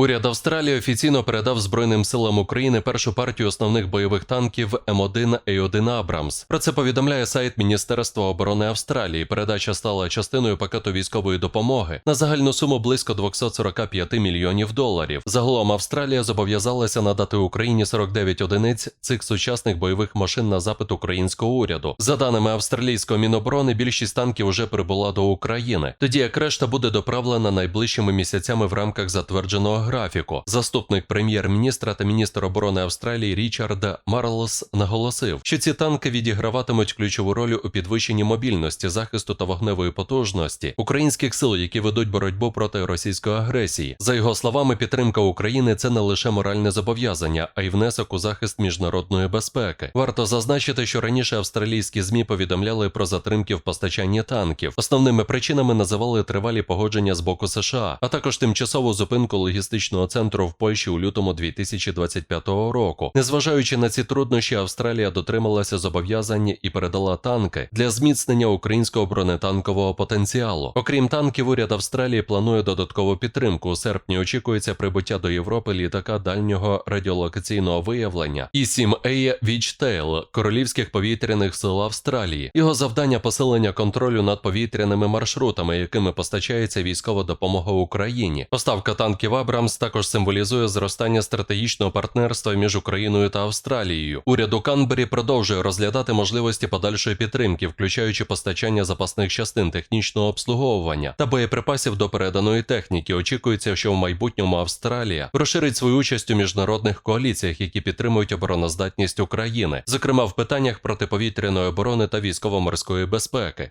Уряд Австралії офіційно передав Збройним силам України першу партію основних бойових танків М1 А1 Абрамс. Про це повідомляє сайт Міністерства оборони Австралії. Передача стала частиною пакету військової допомоги на загальну суму близько 245 мільйонів доларів. Загалом Австралія зобов'язалася надати Україні 49 одиниць цих сучасних бойових машин на запит українського уряду. За даними австралійського міноборони, більшість танків уже прибула до України. Тоді як решта буде доправлена найближчими місяцями в рамках затвердженого графіку. Заступник прем'єр-міністра та міністр оборони Австралії Річард Марлс наголосив, що ці танки відіграватимуть ключову роль у підвищенні мобільності, захисту та вогневої потужності українських сил, які ведуть боротьбу проти російської агресії. За його словами, підтримка України це не лише моральне зобов'язання, а й внесок у захист міжнародної безпеки. Варто зазначити, що раніше австралійські змі повідомляли про затримки в постачанні танків. Основними причинами називали тривалі погодження з боку США, а також тимчасову зупинку логістичного центру в Польщі у лютому 2025 року. Незважаючи на ці труднощі, Австралія дотрималася зобов'язань і передала танки для зміцнення українського бронетанкового потенціалу. Окрім танків, уряд Австралії планує додаткову підтримку. У серпні очікується прибуття до Європи літака дальнього радіолокаційного виявлення і 7 a Вічтейл Королівських повітряних сил Австралії. Його завдання посилення контролю над повітряними маршрутами, якими постачається військова допомога Україні. Поставка танків Абрамс також символізує зростання стратегічного партнерства між Україною та Австралією. Уряд у Канбері продовжує розглядати можливості подальшої підтримки, включаючи постачання запасних частин технічного обслуговування та боєприпасів до переданої техніки. Очікується, що в майбутньому Австралія розширить свою участь у міжнародних коаліціях, які підтримують обороноздатність України, зокрема в питаннях протиповітряної оборони та військово-морської безпеки.